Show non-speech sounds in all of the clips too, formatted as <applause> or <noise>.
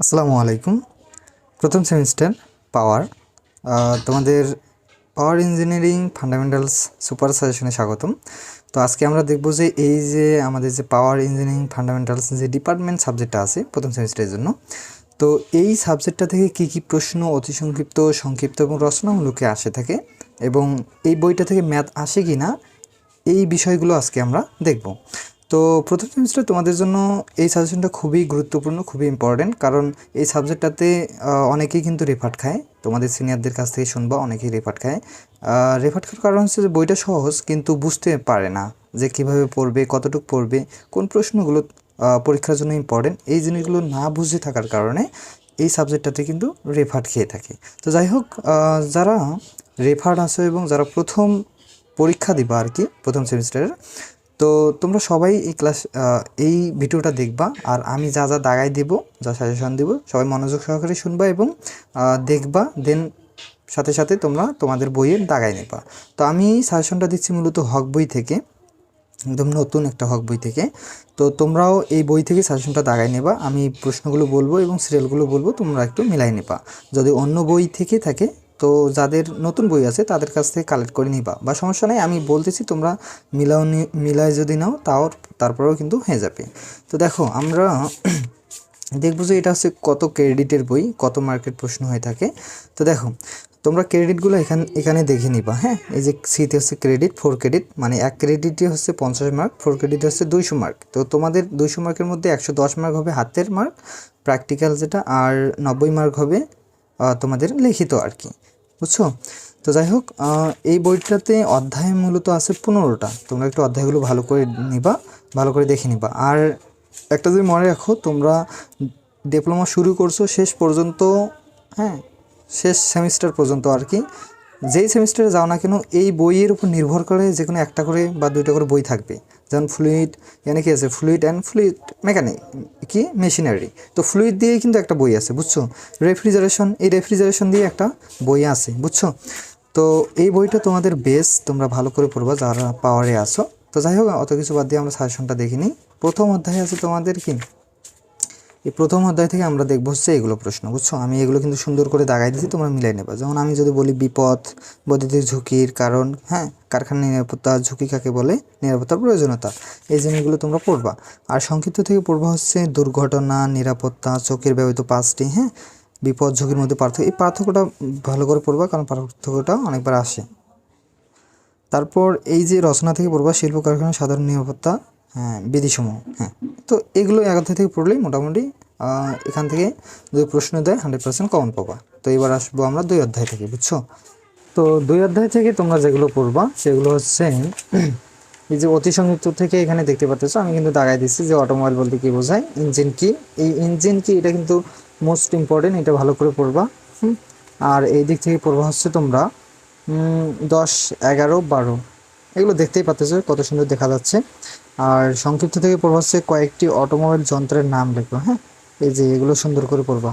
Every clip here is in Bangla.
আসসালামু আলাইকুম। প্রথম সেমিস্টার পাওয়ার তোমাদের পাওয়ার ইঞ্জিনিয়ারিং ফান্ডামেন্টালস সুপার সাজেশনে স্বাগতম। তো আজকে আমরা দেখব যে এই যে আমাদের যে পাওয়ার ইঞ্জিনিয়ারিং ফান্ডামেন্টালস যে ডিপার্টমেন্ট সাবজেক্টটা আছে প্রথম সেমিস্টারের জন্য, তো এই সাবজেক্টটা থেকে কি কি প্রশ্ন অতি সংক্ষিপ্ত সংক্ষিপ্ত এবং রচনামূলকে আসে থাকে এবং এই বইটা থেকে ম্যাথ আসে কি না এই বিষয়গুলো আজকে আমরা দেখব। তো প্রথম সেমিস্টার তোমাদের জন্য এই সাজেশনটা খুবই গুরুত্বপূর্ণ, খুবই ইম্পর্টেন্ট কারণ এই সাবজেক্টটাতে অনেকেই কিন্তু রেফার্ট খায়। তোমাদের সিনিয়রদের কাছ থেকে শুনবা, অনেকেই রেফার্ট খায়। রেফার্ট খাওয়ার কারণ হচ্ছে যে বইটা সহজ কিন্তু বুঝতে পারে না যে কীভাবে পড়বে, কতটুকু পড়বে, কোন প্রশ্নগুলো পরীক্ষার জন্য ইম্পর্টেন্ট এই জিনিসগুলো না বুঝে থাকার কারণে এই সাবজেক্টটাতে কিন্তু রেফার্ট খেয়ে থাকে। তো যাই হোক যারা রেফার্ট আসো এবং যারা প্রথম পরীক্ষা দিবা আর কি, প্রথম সেমিস্টারের তো তোমরা সবাই এই ক্লাস এই ভিডিওটা দেখবা, আর আমি যা যা দাগাই দেব, যা সাজেশন দেব, সবাই মনোযোগ সহকারে শুনবা এবং দেখবা দেন সাথে সাথে তোমরা তোমাদের বইয়ের দাগাই নেবা। তো আমি সাজেশনটা দিচ্ছি মূলত হক বই থেকে, একদম নতুন একটা হক বই থেকে। তো তোমরাও এই বই থেকে সাজেশনটা দাগাই নেবা, আমি প্রশ্নগুলো বলব এবং সিরিয়ালগুলো বলব, তোমরা একটু মিলাই নেবা। যদি অন্য বই থেকে থাকে তো যাদের নতুন বই আছে, তাদের কাছ থেকে কালেক্ট করে নিবা। বা সমস্যা নেই, আমি বলতেছি তোমরা মিলাও মিলায় যদি নাও, তাও তারপরেও কিন্তু হয়ে যাবে। তো দেখো, আমরা <clears throat> দেখব যে এটা হচ্ছে কত ক্রেডিটের বই, কত মার্কেট প্রশ্ন হয়ে থাকে। তো দেখো, তোমরা ক্রেডিটগুলো এখানে এখানে দেখে নিবা হ্যাঁ? এই যে সিতে হচ্ছে ক্রেডিট ফোর ক্রেডিট মানে এক ক্রেডিটে হচ্ছে পঞ্চাশ মার্ক ফোর ক্রেডিট হচ্ছে দুইশো মার্ক তো তোমাদের দুইশো মার্কের মধ্যে একশো দশ মার্ক হবে হাতের মার্ক প্র্যাকটিক্যাল যেটা, আর নব্বই মার্ক হবে তোমাদের লিখিত আর কি। বুঝছ? তো যাই হোক এই বইটাতে অধ্যায় মূলত আছে পনেরোটা। তোমরা একটু অধ্যায়গুলো ভালো করে নিবা, ভালো করে দেখে নিবা। আর একটা যদি মনে রাখো, তোমরা ডিপ্লোমা শুরু করছ শেষ পর্যন্ত হ্যাঁ শেষ সেমিস্টার পর্যন্ত আর কি। যেই সেমিস্টারে যাও না কেন, এই বইয়ের উপর নির্ভর করে যে কোনো একটা করে বা দুইটা করে বই থাকবে। যেমন ফ্লুইড এখানে কি আছে? ফ্লুইড অ্যান্ড ফ্লুইড মেকানিক কি? মেশিনারি তো ফ্লুইড দিয়েই কিন্তু একটা বই আছে, বুঝছ? রেফ্রিজারেশন এই রেফ্রিজারেশন দিয়ে একটা বই আছে, বুঝছ? তো এই বইটা তোমাদের বেস তোমরা ভালো করে পড়বা, যারা পাওয়ারে আসো তো যাই হোক, অত কিছু বাদ দিয়ে আমরা সাজেশনটা দেখিনি। প্রথম অধ্যায় আছে তোমাদের কি? এই প্রথম অধ্যায় থেকে আমরা দেখব হচ্ছে এগুলো প্রশ্ন, বুঝছ? আমি এগুলো কিন্তু সুন্দর করে দাগাই দিচ্ছি তোমরা মিলাই নেবা। যেমন আমি যদি বলি বিপদ, বৈদ্যুতিক ঝুঁকির কারণ হ্যাঁ? কারখানা নিরাপত্তা, ঝুঁকি কাকে বলে? নিরাপত্তার প্রয়োজনীয়তা। এই জিনিসগুলো তোমরা পড়বা। আর সংক্ষিপ্ত থেকে পড়বা হচ্ছে দুর্ঘটনা, নিরাপত্তা, চোখের ব্যবহৃত পাঁচটি হ্যাঁ? বিপদ, ঝুঁকির মধ্যে পার্থক্য। এই পার্থক্যটা ভালো করে পড়বা, কারণ পার্থক্যটা অনেকবার আসে। তারপর এই যে রচনা থেকে পড়বা, শিল্প কারখানা, সাধারণ নিরাপত্তা বিধিসমূহ হ্যাঁ। তো এগুলো এক অধ্যায় থেকে পড়লেই মোটামুটি এখান থেকে যদি প্রশ্ন দেয় হান্ড্রেড পার্সেন্ট কমন পাবা। তো এবার আসব আমরা দুই অধ্যায় থেকে, বুঝছ? তো দুই অধ্যায় থেকে তোমরা যেগুলো পড়বা, সেগুলো হচ্ছে, এই যে অতি সংযুক্ত থেকে এখানে দেখতে পাচ্ছ, আমি কিন্তু দাগাই দিচ্ছি যে অটোমোবাইল বলতে কি বোঝায় ইঞ্জিন কি এই ইঞ্জিন কি এটা কিন্তু মোস্ট ইম্পর্টেন্ট এটা ভালো করে পড়বা। আর এই দিক থেকে পড়বা হচ্ছে তোমরা দশ, এগারো, বারো। এগুলো দেখতেই পাচ্ছ কত সুন্দর দেখা যাচ্ছে। আর সংক্ষিপ্ত থেকে পড়বা হচ্ছে কয়েকটি অটোমোবাইল যন্ত্রের নাম লেখো হ্যাঁ? এই যে এগুলো সুন্দর করে পড়বা।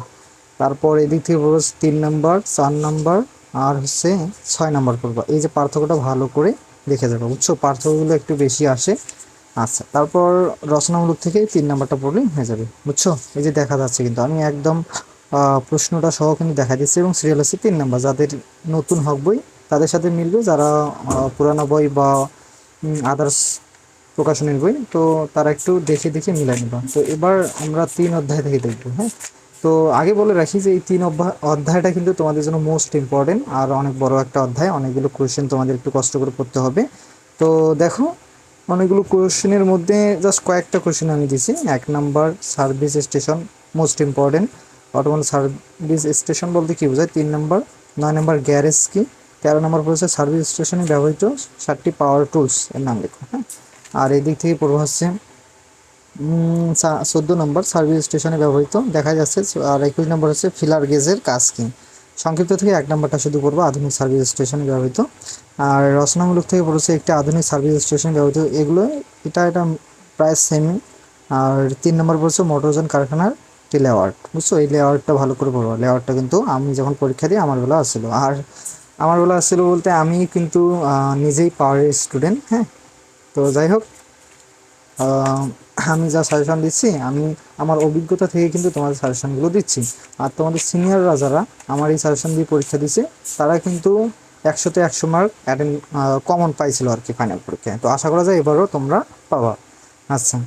তারপর এদিক থেকে পড়বা তিন নম্বর, চার নাম্বার আর হচ্ছে ছয় নম্বর পড়বা। এই যে পার্থক্যটা ভালো করে দেখে যাবে, বুঝছ? পার্থক্যগুলো একটু বেশি আসে। আচ্ছা তারপর রচনামূলক থেকে তিন নম্বরটা পড়লেই হয়ে যাবে, বুঝছ? এই যে দেখা যাচ্ছে কিন্তু, আমি একদম প্রশ্নটা সহ কিন্তু দেখা দিচ্ছি এবং সিরিয়াল হচ্ছে তিন নম্বর। যাদের নতুন হক বই, তাদের সাথে মিলবে, যারা পুরানো বই বা আদার্স প্রকাশনের বই, তো তারা একটু দেখে দেখে মিলাই নিবা তো এবার আমরা তিন অধ্যায় থেকে দেখব হ্যাঁ? তো আগে বলে রাখি যে এই তিন অধ্যায়টা কিন্তু তোমাদের জন্য মোস্ট ইম্পর্টেন্ট আর অনেক বড় একটা অধ্যায়, অনেকগুলো কোয়েশ্চেন তোমাদের একটু কষ্ট করে পড়তে হবে। তো দেখো, অনেকগুলো কোয়েশ্চেনের মধ্যে জাস্ট কয়েকটা কোয়েশ্চেন আমি দিছি এক number service station most important automobile service station বলতে কি বোঝায়? তিন নাম্বার নয় নাম্বার গ্যারেজ কি? তেরো নম্বর পড়েছে সার্ভিস স্টেশনে ব্যবহৃত সাতটি পাওয়ার টুলস এর নাম লেখো হ্যাঁ? আর এই দিক থেকে পড়ব হচ্ছে চোদ্দ নম্বর সার্ভিস স্টেশনে ব্যবহৃত, দেখা যাচ্ছে, আর একুশ নম্বর হচ্ছে ফিলার গেজের কাজ কি। সংক্ষিপ্ত থেকে এক নম্বরটা শুধু পড়ব, আধুনিক সার্ভিস স্টেশনে ব্যবহৃত। আর রচনামূলক থেকে পড়েছে একটি আধুনিক সার্ভিস স্টেশন ব্যবহৃত। এগুলো, এটা এটা প্রায় সেমই আর তিন নম্বর পড়ছে মোটরযান কারখানার একটি লেআউট বুঝছ? এই লেআউটটা ভালো করে পড়ব লেআউটটা কিন্তু আমি যখন পরীক্ষা দিই, আমার বেলা আসছিল। আর আমার বেলা আসছিল বলতে আমি কিন্তু নিজেই পাওয়ারের স্টুডেন্ট হ্যাঁ? তো যাই হোক আমি যা সাজেশন দিচ্ছি, আমি আমার অভিজ্ঞতা থেকে কিন্তু তোমাদের সাজেশনগুলো দিচ্ছি। আর তোমাদের সিনিয়ররা যারা আমার এই সাজেশন দিয়ে পরীক্ষা দিচ্ছে, তারা কিন্তু একশোতে একশো মার্ক অ্যাটেন্ড কমন পাইছিল আর কি ফাইনাল পরীক্ষায়। তো আশা করা যায় এবারও তোমরা পাবা। আচ্ছা।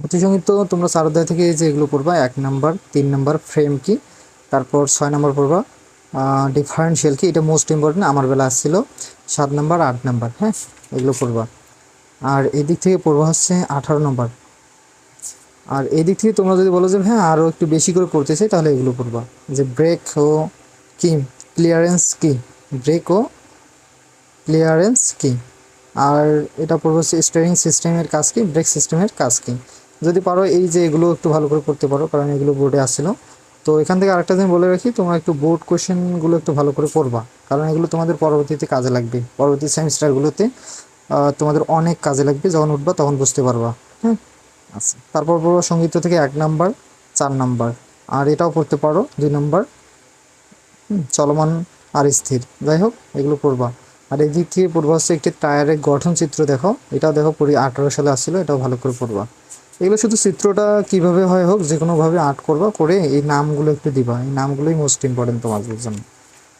প্রতিসঙ্গিত তোমরা চার অধ্যায় থেকে যে এগুলো পড়বা, এক নাম্বার, তিন নাম্বার ফ্রেম কি তারপর ছয় নাম্বার পড়বা ডিফারেন্সিয়াল কি এটা মোস্ট ইম্পর্টেন্ট আমার বেলা আসছিল, সাত নাম্বার, আট নাম্বার হ্যাঁ? এগুলো পড়বা। আর এদিক থেকে পড়বা হচ্ছে আঠারো নম্বর। আর এদিক থেকে তোমরা যদি বলো যে হ্যাঁ আরও একটু বেশি করে পড়তে চাই, তাহলে এগুলো পড়বা। যে ব্রেক ও কি ক্লিয়ারেন্স কি? ব্রেক ও ক্লিয়ারেন্স কি? আর এটা পড়ব হচ্ছে স্টিয়ারিং সিস্টেমের কাজ কি? ব্রেক সিস্টেমের কাজ কি? যদি পারো এই যে এগুলো একটু ভালো করে পড়তে পারো, কারণ এগুলো বোর্ডে আসছিল। তো এখান থেকে আরেকটা দিন বলে রাখি, তোমরা একটু বোর্ড কোশ্চেনগুলো একটু ভালো করে পড়বা, কারণ এগুলো তোমাদের পরবর্তীতে কাজে লাগবে, পরবর্তী সেমিস্টারগুলোতে। তোমাদের অনেক কাজে লাগবে। যখন উঠবা তখন বুঝতে পারবা। হ্যাঁ আচ্ছা। তারপর পড়ব সংগীত থেকে এক নাম্বার, চার নাম্বার। আর এটাও পড়তে পারো, দুই নাম্বার। চলমান আর স্থির। যাই হোক, এগুলো পড়বা। আর এদিক থেকে পড়বা হচ্ছে একটি টায়ারের গঠন চিত্র দেখো। এটাও দেখো পড়ি আঠারো সালে আসছিল, এটাও ভালো করে পড়বা। এগুলো শুধু চিত্রটা কীভাবে হয় হোক যে কোনোভাবে আর্ট করবা, করে এই নামগুলো একটু দিবা। এই নামগুলোই মোস্ট ইম্পর্টেন্ট তোমাদের জন্য।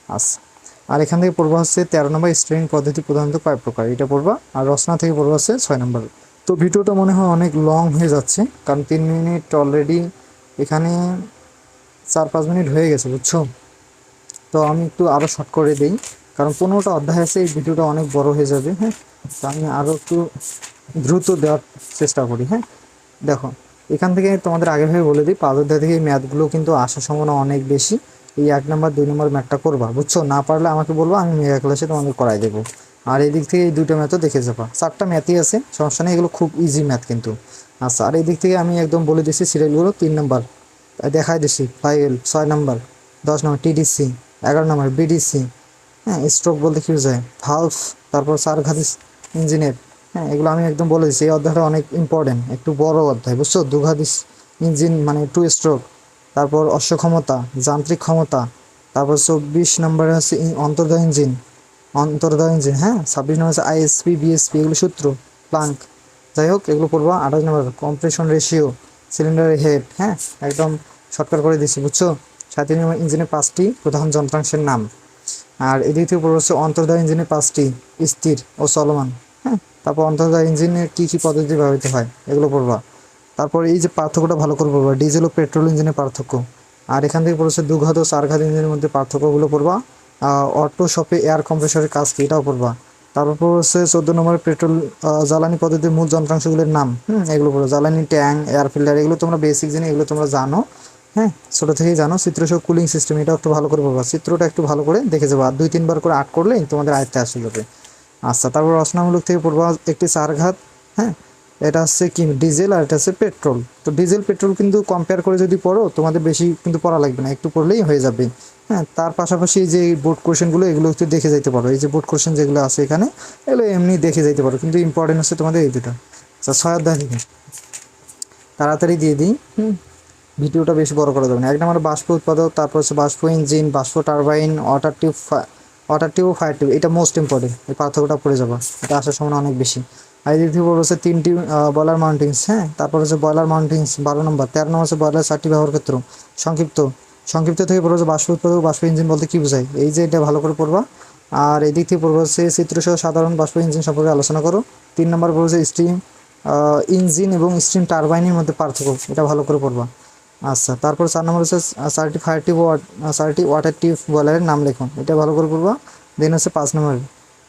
আচ্ছা। আর এখান থেকে পড়বা হচ্ছে তেরো নম্বর স্ট্রেনিং পদ্ধতি প্রধানত কয় প্রকার? এটা পড়বা। আর রচনা থেকে পড়বা হচ্ছে ছয় নম্বর। তো ভিডিওটা মনে হয় অনেক লং হয়ে যাচ্ছে, কারণ তিন মিনিট অলরেডি এখানে চার পাঁচ মিনিট হয়ে গেছে, বুঝছ? তো আমি একটু আরও শর্ট করে দিই, কারণ পনেরোটা অধ্যায় আছে, এই ভিডিওটা অনেক বড় হয়ে যাবে হ্যাঁ? তো আমি আরও একটু দ্রুত দেওয়ার চেষ্টা করি হ্যাঁ? দেখো, এখান থেকে তোমাদের আগেভাবে বলে দিই, পাঁচ অধ্যায় থেকে এই ম্যাথগুলো কিন্তু আসার সম্ভাবনা অনেক বেশি। এই এক নম্বর, দুই নম্বর ম্যাথটা করবা, বুঝছ? না পারলে আমাকে বলব, আমি মেগা ক্লাসে তোমাদের করাই দেবো। আর এদিক থেকে এই দুটো ম্যাথও দেখে যাবা। চারটা ম্যাথই আছে, সমস্যা নেই, এগুলো খুব ইজি ম্যাথ কিন্তু। আচ্ছা আর এদিক থেকে আমি একদম বলে দিচ্ছি সিরিয়ালগুলো, তিন নম্বর। দেখাই দিচ্ছি ফাইভ ছয় নম্বর, দশ নম্বর টিডিসি এগারো নম্বর বিডিসি হ্যাঁ স্ট্রোক বলতে কি বোঝায়? ভালভ তারপর চার ঘাতি ইঞ্জিনের হ্যাঁ এগুলো আমি একদম বলে দিচ্ছি এই অধ্যায়টা অনেক ইম্পর্টেন্ট একটু বড় অধ্যায়, বুঝছ? দুঘাদিস ইঞ্জিন মানে টু স্ট্রোক তারপর অশ্বক্ষমতা, যান্ত্রিক ক্ষমতা, তারপর চব্বিশ নম্বরে হচ্ছে অন্তর্দয় ইঞ্জিন। অন্তর্দয় ইঞ্জিন হ্যাঁ? ছাব্বিশ নম্বর হচ্ছে আইএসপি, বিএসপি, এগুলো সূত্র, প্লাঙ্ক। যাই হোক, এগুলো পড়বা। আঠাশ নম্বর, কম্প্রেশন রেশিও সিলিন্ডারের হেড হ্যাঁ? একদম শর্টকাট করে দিচ্ছি বুঝছ? সাতই নম্বর ইঞ্জিনের পাঁচটি প্রধান যন্ত্রাংশের নাম। আর এদিক থেকে পড়বে হচ্ছে অন্তর্দয় ইঞ্জিনের পাঁচটি, স্থির ও চলমান হ্যাঁ? তারপর অন্তর্দয় ইঞ্জিনের কী কী পদ্ধতি ব্যবহৃত হয়, এগুলো পড়বা। তারপর এই যে পার্থক্যটা ভালো করে পড়বা ডিজেল ও পেট্রোল ইঞ্জিনের পার্থক্য। আর এখান থেকে পড়েছে দুঘাত ও চার ঘাত ইঞ্জিনের মধ্যে পার্থক্যগুলো পড়বা। অটো শপে এয়ার কম্প্রেসরের কাজ কি, এটাও পড়বা। তারপর হচ্ছে চোদ্দ নম্বরে পেট্রোল জ্বালানি পদ্ধতির মূল যন্ত্রাংশগুলোর নাম। হুম, এগুলো পড়ো। জ্বালানি ট্যাঙ্ক এয়ার ফিল্টার এগুলো তোমরা বেসিক জিনিস, এগুলো তোমরা জানো। হ্যাঁ ছোটো থেকেই জানো। চিত্রসহ কুলিং সিস্টেম এটা একটু ভালো করে পড়বা। চিত্রটা একটু ভালো করে দেখে যাব। দুই, তিনবার করে আর্ট করলেই তোমাদের আয়ত্তে আসে যাবে। আচ্ছা তারপর রচনামূলক থেকে পড়বা একটি চারঘাত হ্যাঁ এটা হচ্ছে কি ডিজেল আর এটা হচ্ছে পেট্রোল তো ডিজেল পেট্রোল কিন্তু কম্পেয়ার করে যদি পড়ো, তোমাদের বেশি কিন্তু পড়া লাগবে না, একটু পড়লেই হয়ে যাবে। হ্যাঁ তার পাশাপাশি যে বোর্ড কোশ্চেনগুলো এগুলো একটু দেখে যাইতে পারো। এই যে বোর্ড কোশ্চেন যেগুলো আছে এখানে, এগুলো এমনি দেখে যাইতে পারো, কিন্তু ইম্পর্টেন্ট হচ্ছে তোমাদের এই দুটো। আচ্ছা ছয় অধ্যায় তাড়াতাড়ি দিয়ে দিই, হুম? ভিডিওটা বেশি বড় করা যাবে না। এক নম্বর বাষ্প উৎপাদক, তারপর হচ্ছে বাষ্প ইঞ্জিন, বাষ্প turbine water tube water tube fire tube এটা মোস্ট ইম্পর্টেন্ট এই পার্থক্যটা পড়ে যাবে। এটা আসার সময় অনেক বেশি। আর এদিক থেকে হচ্ছে তিনটি বয়লার মাউন্টিংস হ্যাঁ? তারপর হচ্ছে বয়লার মাউন্টিংস বারো নম্বর। তেরো নম্বর হচ্ছে বয়লার চারটি ব্যবহার ক্ষেত্র। সংক্ষিপ্ত। সংক্ষিপ্ত থেকে পড়বে বাষ্প উৎপাদক, বাষ্প ইঞ্জিন বলতে কী বোঝায়? এই যে এটা ভালো করে পড়বা। আর এদিক থেকে পড়বে হচ্ছে চিত্রসহ সাধারণ বাষ্প ইঞ্জিন সম্পর্কে আলোচনা করো। তিন নম্বর পড়বে স্টিম ইঞ্জিন এবং স্টিম টারবাইনের মধ্যে পার্থক্য। এটা ভালো করে পড়বা। আচ্ছা তারপর চার নম্বর হচ্ছে চারটি ফায়ার টিউব চারটি ওয়াটার টিউব বয়লারের নাম লেখুন এটা ভালো করে পড়বা। দেন হচ্ছে পাঁচ নম্বর।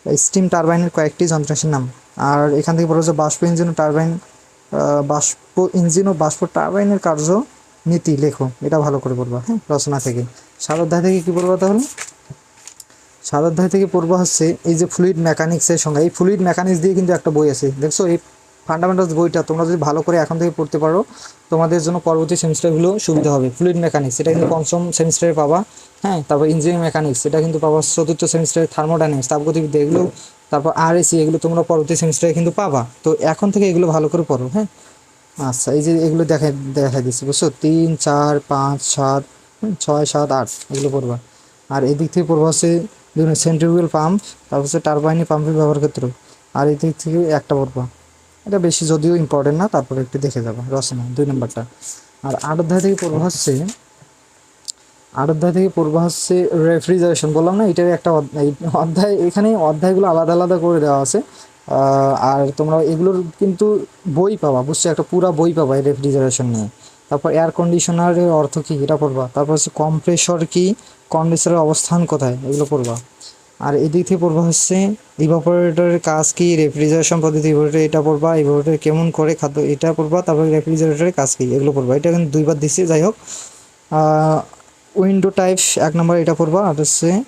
স্টিম টারবাইনের কয়েকটি যন্ত্রাংশের নাম। আর এখান থেকে বলা হচ্ছে বাষ্প ইঞ্জিন ও টারবাইন বাষ্প ইঞ্জিন ও বাষ্প টারবাইনের কার্য নীতি লেখো। এটা ভালো করে পড়বা হ্যাঁ। রচনা থেকে। সাত অধ্যায় থেকে কী পড়বা তাহলে? সাত অধ্যায় থেকে পড়বা হচ্ছে এই যে ফ্লুইড মেকানিক্সের সঙ্গে এই ফ্লুইড মেকানিক্স দিয়ে কিন্তু একটা বই আছে। দেখছ এই ফান্ডামেন্টালস বইটা তোমরা যদি ভালো করে এখন থেকে পড়তে পারো, তোমাদের জন্য পরবর্তী সেমিস্টারগুলো সুবিধা হবে। ফ্লুইড মেকানিক্স এটা কিন্তু পঞ্চম সেমিস্টারে পাবা। হ্যাঁ তারপর ইঞ্জিনিয়ারিং মেকানিক্স এটা কিন্তু পাবা চতুর্থ সেমিস্টারে থার্মোডাইনামিক্স তাপগতিবিদ্যা, এগুলো তারপর আর এসি এগুলো তোমরা পরবর্তী সেমিস্টারে কিন্তু পাবা। তো এখন থেকে এগুলো ভালো করে পড়ো হ্যাঁ? আচ্ছা এই যে এগুলো দেখা দেখা দিচ্ছি বুঝছ? তিন, চার, পাঁচ, সাত ছয়, সাত, আট, এগুলো পড়বা। আর এদিক থেকে পড়বা হচ্ছে বিভিন্ন সেন্ট্রিফিউগাল পাম্প তারপর হচ্ছে টারবাইনি পাম্পের ব্যবহার ক্ষেত্র। আর এদিক থেকে একটা পড়বা। এটা বেশি যদিও ইম্পর্টেন্ট না, তারপরে একটু দেখে যাব। রচনা, দুই নম্বরটা। আর আট অধ্যায় থেকে পড়ব হচ্ছে আট অধ্যায় থেকে পড়ব হচ্ছে রেফ্রিজারেশন বললাম না, এটার একটা অধ্যায়। এখানে অধ্যায়গুলো আলাদা আলাদা করে দেওয়া আছে। আর তোমরা এগুলোর কিন্তু বই পাবা, বুঝছ? একটা পুরা বই পাবা এই রেফ্রিজারেশন নিয়ে। তারপর এয়ার কন্ডিশনারের অর্থ কী, এটা পড়বা। তারপর হচ্ছে কম্প্রেসর কি কন্ডেন্সারের অবস্থান কোথায়, এগুলো পড়বা। আর এদিক থেকে পড়বা হচ্ছে ইভাপোরেটরের কাজ কি রেফ্রিজারেশন পদ্ধতি evaporator এটা পড়বা ইভাপোরেটর কেমন করে খাদ্য এটা পড়বা, তারপর রেফ্রিজারেটরের কাজ কি, এগুলো পড়বা। এটা কিন্তু দুইবার দিচ্ছি যাই হোক। উইন্ডো টাইপ এক নম্বর এটা পড়বা, আর হচ্ছে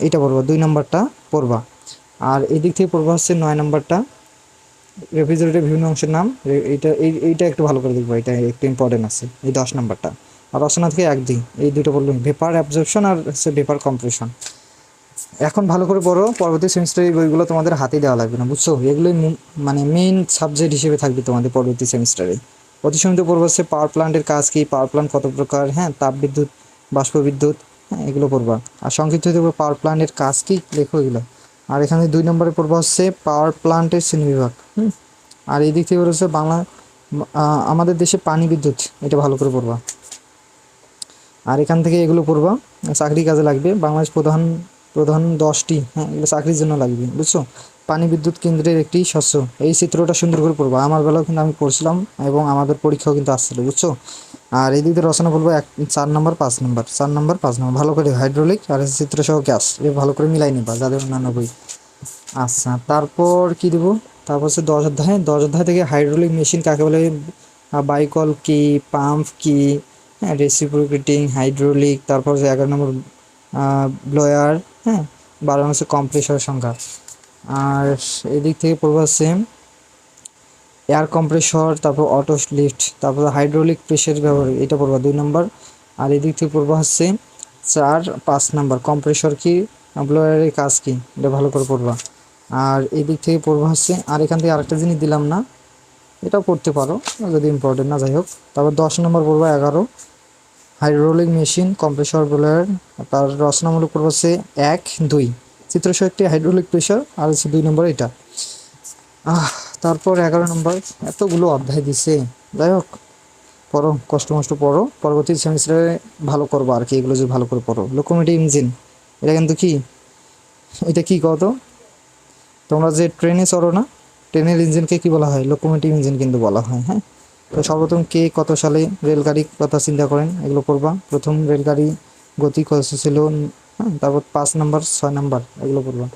এটা পড়বা, দুই নম্বরটা পড়বা। আর এদিক থেকে পড়বা হচ্ছে নয় নম্বরটা রেফ্রিজারেটরের বিভিন্ন অংশের নাম রে- এইটা এই, এইটা একটু ভালো করে দেখব, এটা একটু ইম্পর্টেন্ট আছে, এই দশ নম্বরটা আর রচনা থেকে এক দুই, এই দুটো বললাম ভেপার অ্যাবজর্পশন আর হচ্ছে ভেপার কম্প্রেশন এখন ভালো করে পড়ো, পরবর্তী সেমিস্টারে এই বইগুলো তোমাদের হাতে দেওয়া লাগবে না, বুঝছ? এগুলোই মানে মেইন সাবজেক্ট হিসেবে থাকবে তোমাদের পরবর্তী সেমিস্টারে প্রতিসমিত পড়ব হচ্ছে পাওয়ার প্ল্যান্টের কাজ কী পাওয়ার প্ল্যান্ট কত প্রকার হ্যাঁ তাপ বিদ্যুৎ, বাষ্প বিদ্যুৎ হ্যাঁ এগুলো পড়বা। আর সংক্ষিপ্ত দেবো পাওয়ার প্ল্যান্টের কাজ কী, লেখো এগুলো। আর এখানে দুই নম্বরে পড়ব হচ্ছে পাওয়ার প্ল্যান্টের শ্রেণীবিভাগ হুম? আর এই দিক থেকে হচ্ছে বাংলা আমাদের দেশে পানি বিদ্যুৎ, এটা ভালো করে পড়বা। আর এখান থেকে এগুলো পড়বা, চাকরি কাজে লাগবে। বাংলাদেশ প্রধান প্রধান দশটি হ্যাঁ এগুলো চাকরির জন্য লাগবে, বুঝছ? পানি বিদ্যুৎ কেন্দ্রের একটি শস্য এই চিত্রটা সুন্দর করে পড়ব। আমার বেলাও কিন্তু আমি পড়ছিলাম এবং আমাদের পরীক্ষাও কিন্তু আসছিল, বুঝছ? আর এই দিক রচনা বলব এক, চার নম্বর, পাঁচ নম্বর, চার নম্বর, পাঁচ নম্বর, ভালো করে হাইড্রোলিক আর চিত্র সহ গ্যাস এ ভালো করে মিলাই নিবা যাদের অন্যান্য বই। আচ্ছা তারপর কি দেবো? তারপর হচ্ছে দশ অধ্যায় দশ অধ্যায় থেকে হাইড্রোলিক মেশিন কাকে বলে? বাইকল কি পাম্প কি হ্যাঁ রেসিপ্রোকেটিং হাইড্রোলিক তারপর এগারো নম্বর ব্লোয়ার হ্যাঁ বারো হচ্ছে কম্প্রেসর সংখ্যা। আর এদিক থেকে পড়ব হচ্ছে এয়ার কম্প্রেসর তারপর অটো লিফট তারপর হাইড্রোলিক প্রেশার ব্যবহার, এটা পড়বা দুই নম্বর আর এদিক থেকে পড়বা হচ্ছে চার, পাঁচ নম্বর কম্প্রেসর কি? ব্লোয়ারের কাজ কি? এটা ভালো করে পড়বা। আর এদিক থেকে পড়বা হচ্ছে, আর এখান থেকে আরেকটা জিনিস দিলাম না। এটাও পড়তে পারো, যদি ইম্পর্টেন্ট না, যাই হোক। তারপর দশ নম্বর পড়বা, এগারো। হাইড্রোলিক মেশিন কম্প্রেসর ব্লোয়ার তার রচনামূলক হচ্ছে এক, দুই। চিত্রসহ একটি হাইড্রোলিক প্রেশার আর হচ্ছে দুই নম্বর এটা। তারপর এগারো নম্বর, এতগুলো অধ্যায় দিছে। যাই হোক, পড়ো, কষ্ট মষ্ট পড়ো। পরবর্তী সেমিস্টারে ভালো করব আর কি, এগুলো যদি ভালো করে পড়ো। লোকোমেটিভ ইঞ্জিন এটা কিন্তু কি? এটা কি কত তোমরা যে ট্রেনে চড়ো না, ট্রেনের ইঞ্জিনকে কি বলা হয়? লোকোমেটিভ ইঞ্জিন কিন্তু বলা হয় হ্যাঁ? তো সর্বপ্রথম কে কত সালে রেলগাড়ির কথা চিন্তা করেন? এগুলো করবা প্রথম রেলগাড়ি গতি কত ছিল? হ্যাঁ তারপর পাঁচ নম্বর, ছয় নম্বর, এগুলো করবা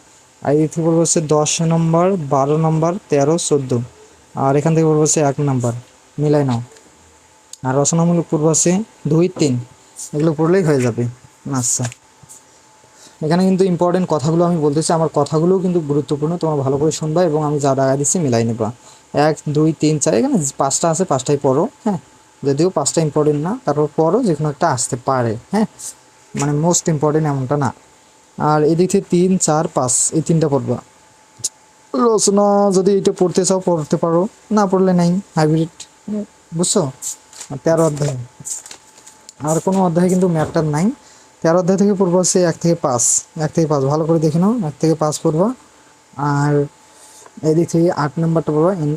আর থেকে পড়ব হচ্ছে দশ নম্বর, বারো নম্বর, তেরো, চোদ্দ। আর এখান থেকে পড়ব হচ্ছে এক নম্বর। মিলাই নাও। আর রচনামূলক পূর্ব আছে দুই, তিন। এগুলো পড়লেই হয়ে যাবে। আচ্ছা। এখানে কিন্তু ইম্পর্টেন্ট কথাগুলো আমি বলতেছি। আমার কথাগুলোও কিন্তু গুরুত্বপূর্ণ। তোমার ভালো করে শুনবা এবং আমি যা টাকা দিচ্ছি মিলাই নেবা। এক, দুই, তিন, চার, এখানে পাঁচটা আছে, পাঁচটাই পড়ো হ্যাঁ? যদিও পাঁচটা ইম্পর্টেন্ট না, তারপর পড়ো যে কোনো একটা আসতে পারে হ্যাঁ? মানে মোস্ট ইম্পর্টেন্ট এমনটা না। আর এদিক থেকে তিন, চার, পাঁচ, এই তিনটা পড়বা। রচনা, যদি এটা পড়তে চাও, পড়তে পারো, না পড়লে নাই হাইব্রিড বুঝছ? তেরো অধ্যায়। আর কোনো অধ্যায় কিন্তু ম্যাপটার নাই। তেরো অধ্যায় থেকে পড়ব হচ্ছে এক থেকে পাঁচ, এক থেকে পাঁচ, ভালো করে দেখে নাও, এক থেকে পাঁচ পড়বা। আর এদিক থেকে আট নাম্বারটা পড়বা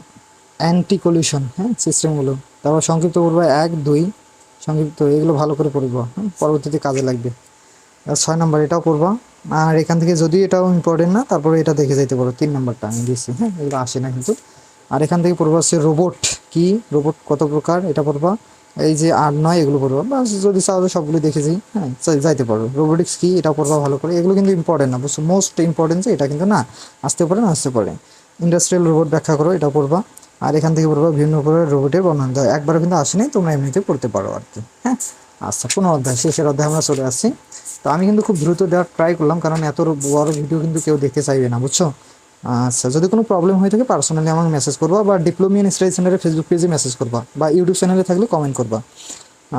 অ্যান্টি কলিউশন হ্যাঁ সিস্টেমগুলো তারপর সংক্ষিপ্ত পড়বা এক, দুই, সংক্ষিপ্ত, এগুলো ভালো করে পড়বা হ্যাঁ পরবর্তীতে কাজে লাগবে। ছয় নম্বর এটাও পড়বা। আর এখান থেকে যদি এটাও ইম্পর্টেন্ট না, তারপরে এটা দেখে যাইতে পারো, তিন নম্বরটা আমি দিয়েছি হ্যাঁ এগুলো আসে না কিন্তু। আর এখান থেকে পড়ব হচ্ছে রোবট কি রোবট কত প্রকার, এটা পড়বা। এই যে আট, নয়, এগুলো পড়বা। বা যদি চাও সবগুলো হ্যাঁ যাই- যাইতে পারো। রোবোটিক্স কি এটা পড়বা ভালো করে। এগুলো কিন্তু ইম্পর্টেন্ট না, বুঝছ? মোস্ট ইম্পর্টেন্ট যে, এটা কিন্তু না, আসতে পারে না, আসতে পারে। ইন্ডাস্ট্রিয়াল রোবট ব্যাখ্যা করো, এটা পড়বা। আর এখান থেকে পড়বা বিভিন্ন প্রকার রোবটের বর্ণনা। দেওয়া একবারও কিন্তু আসেনি, তোমরা এমনিতে পড়তে পারো আর কি হ্যাঁ? আচ্ছা কোনো অধ্যায়, শেষের অধ্যায় আমরা চলে আসছি। তো আমি কিন্তু খুব দ্রুত দেওয়ার ট্রাই করলাম, কারণ এত বড় ভিডিও কিন্তু কেউ দেখতে চাইবে না, বুঝছ? আচ্ছা যদি কোনো প্রবলেম হয়ে থাকে পার্সোনালি আমাকে মেসেজ করবা বা ডিপ্লোমিয়ান স্টাডি সেন্টারের ফেসবুক পেজে মেসেজ করবা বা ইউটিউব চ্যানেলে থাকলে কমেন্ট করবা।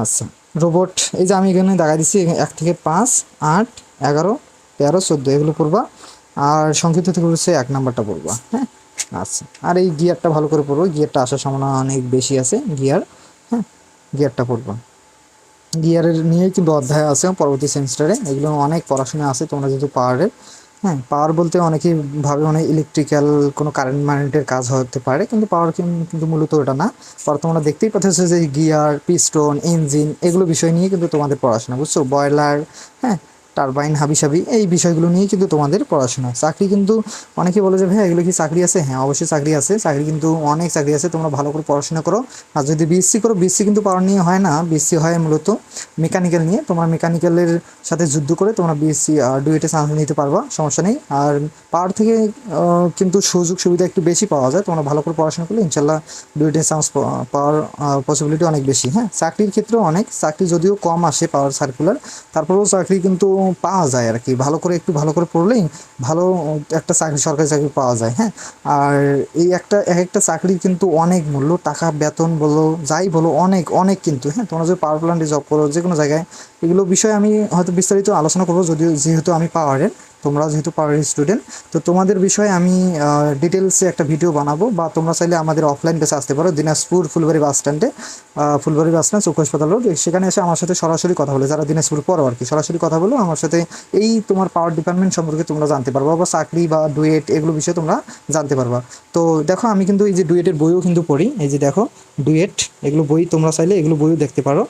আচ্ছা রোবট এই যে আমি এখানে দেখা দিচ্ছি, এক থেকে পাঁচ, আট, এগারো, তেরো, চোদ্দ, এগুলো পড়বা। আর সংক্ষিপ্ত থেকে হচ্ছে এক নাম্বারটা পড়বা হ্যাঁ? আচ্ছা। আর এই গিয়ারটা ভালো করে পড়ব গিয়ারটা আসার সম্ভাবনা অনেক বেশি আছে, গিয়ার হ্যাঁ? গিয়ারটা পড়বা। গিয়ারের নিয়ে কিন্তু অধ্যায় আছে পরবর্তী সেমিস্টারে, এগুলো অনেক পড়াশোনা আছে, তোমরা যেহেতু পাওয়ারের হ্যাঁ? পাওয়ার বলতে অনেকেই ভাবে মানে ইলেকট্রিক্যাল কোনো কারেন্ট মারেন্টের কাজ হতে পারে, কিন্তু পাওয়ার কিন্তু মূলত ওটা না। পর তোমরা দেখতেই পাচ্ছ যে গিয়ার পিস্টন ইঞ্জিন এগুলো বিষয় নিয়ে কিন্তু তোমাদের পড়াশোনা, বুঝছ? বয়লার হ্যাঁ? টারবাইন হাবিসাবি, এই বিষয়গুলো নিয়ে কিন্তু তোমাদের পড়াশোনা। চাকরি কিন্তু অনেকে বলে যে ভাই এগুলো কি চাকরি আছে? হ্যাঁ অবশ্যই চাকরি আছে। চাকরি কিন্তু অনেক চাকরি আছে, তোমরা ভালো করে পড়াশোনা করো। আর যদি বিএসসি করো বিএসসি কিন্তু পাওয়ার নিয়ে হয় না। বিএসসি হয় মূলত মেকানিক্যাল নিয়ে। তোমরা মেকানিক্যালের সাথে যুদ্ধ করে তোমরা বিএসসি ডুয়েটে চান্স নিতে পারবা, সমস্যা নেই। আর পাওয়ার থেকে কিন্তু সুযোগ সুবিধা একটু বেশি পাওয়া যায়। তোমরা ভালো করে পড়াশোনা করলে ইনশাল্লাহ ডুয়েটে চান্স পাওয়ার পসিবিলিটি অনেক বেশি। হ্যাঁ চাকরির ক্ষেত্রেও অনেক। চাকরি যদিও কম আসে পাওয়ার সার্কুলার তারপরেও চাকরি কিন্তু পাওয়া যায় আর কি। ভালো করে একটু ভালো করে পড়লেই ভালো একটা চাকরি, সরকারি চাকরি পাওয়া যায় হ্যাঁ? আর এই একটা, এক একটা চাকরি কিন্তু অনেক মূল্য, টাকা, বেতন বলো, যাই বলো, অনেক অনেক কিন্তু হ্যাঁ? তোমরা যদি পাওয়ার প্ল্যান্টে জব করো, যে কোনো জায়গায়, এগুলো বিষয়ে আমি হয়তো বিস্তারিত আলোচনা করব, যদিও যেহেতু আমি পাওয়ারের তোমরা যেহেতু পাওয়ারের স্টুডেন্ট তো তোমাদের বিষয়ে আমি ডিটেলসে একটা ভিডিও বানাবো বা তোমরা চাইলে আমাদের অফলাইন বেসে আসতে পারো, দিনাজপুর ফুলবাড়ি বাস স্ট্যান্ডে ফুলবাড়ি বাস স্ট্যান্ড চৌক হাসপাতাল রোড সেখানে এসে আমার সাথে সরাসরি কথা বলে, যারা দিনাজপুর পড়ো আর কি, সরাসরি কথা বলো আমার সাথে এই তোমার পাওয়ার ডিপার্টমেন্ট সম্পর্কে তোমরা জানতে পারবা বা চাকরি বা ডুয়েট এগুলো বিষয়ে তোমরা জানতে পারবা। তো দেখো, আমি কিন্তু এই যে ডুয়েটের বইও কিন্তু পড়ি, এই যে দেখো ডুয়েট এগুলো বই তোমরা চাইলে এগুলো বইও দেখতে পারো।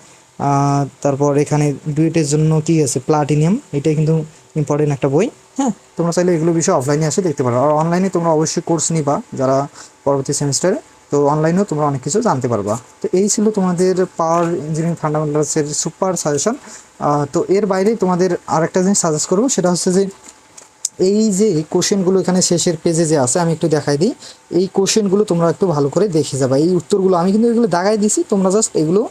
তারপর এখানে ডুয়েটের জন্য কি আছে? প্লাটিনিয়াম এটাই কিন্তু ইম্পর্টেন্ট একটা বই হ্যাঁ? তোমরা চাইলে এগুলো বিষয়ে অফলাইনে এসে দেখতে পারো। আর অনলাইনে তোমরা অবশ্যই কোর্স নিবা যারা পরবর্তী সেমিস্টারে তো অনলাইনেও তোমরা অনেক কিছু জানতে পারবা। তো এই ছিল তোমাদের পাওয়ার ইঞ্জিনিয়ারিং ফান্ডামেন্টালসের সুপার সাজেশন তো এর বাইরে তোমাদের আরেকটা জিনিস সাজেস্ট করব, সেটা হচ্ছে যে এই যে কোশ্চেনগুলো এখানে শেষের পেজে যে আছে, আমি একটু দেখাই দিই। এই কোশ্চেনগুলো তোমরা একটু ভালো করে দেখে যাবা। এই উত্তরগুলো আমি কিন্তু এগুলো দাগাই দিছি, তোমরা জাস্ট এগুলো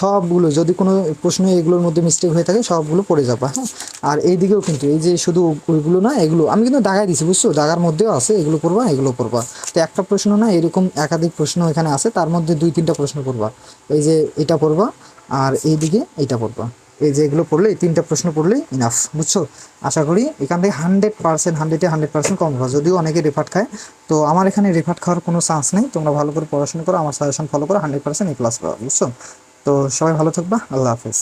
সবগুলো, যদি কোনো প্রশ্ন এগুলোর মধ্যে মিস্টেক হয়ে থাকে, সবগুলো পড়ে যাবা হ্যাঁ? আর এইদিকেও কিন্তু, এই যে শুধু ওইগুলো না, এগুলো, আমি কিন্তু দাগাই দিছি, বুঝছ? দাগার মধ্যেও আছে, এগুলো পড়বা, এগুলো করবা তো একটা প্রশ্ন না, এরকম একাধিক প্রশ্ন এখানে আছে, তার মধ্যে দুই তিনটা প্রশ্ন পড়বা। এই যে এটা পড়বা, আর এইদিকে এইটা পড়বা। এই যে এগুলো পড়লে এই তিনটা প্রশ্ন পড়লেই ইনাফ বুঝছ? আশা করি এখান থেকে হান্ড্রেড পার্সেন্ট হান্ড্রেডে হান্ড্রেড পার্সেন্ট কম হবে। যদিও অনেকে রেফার্ট খায়, তো আমার এখানে রেফার্ট খাওয়ার কোনো চান্স নেই। তোমরা ভালো করে পড়াশোনা করো, আমার সাজেশন ফলো করো হান্ড্রেড পার্সেন্ট এই ক্লাস করো বুঝছ? তো সবাই ভালো থাকবা, আল্লাহ হাফেজ।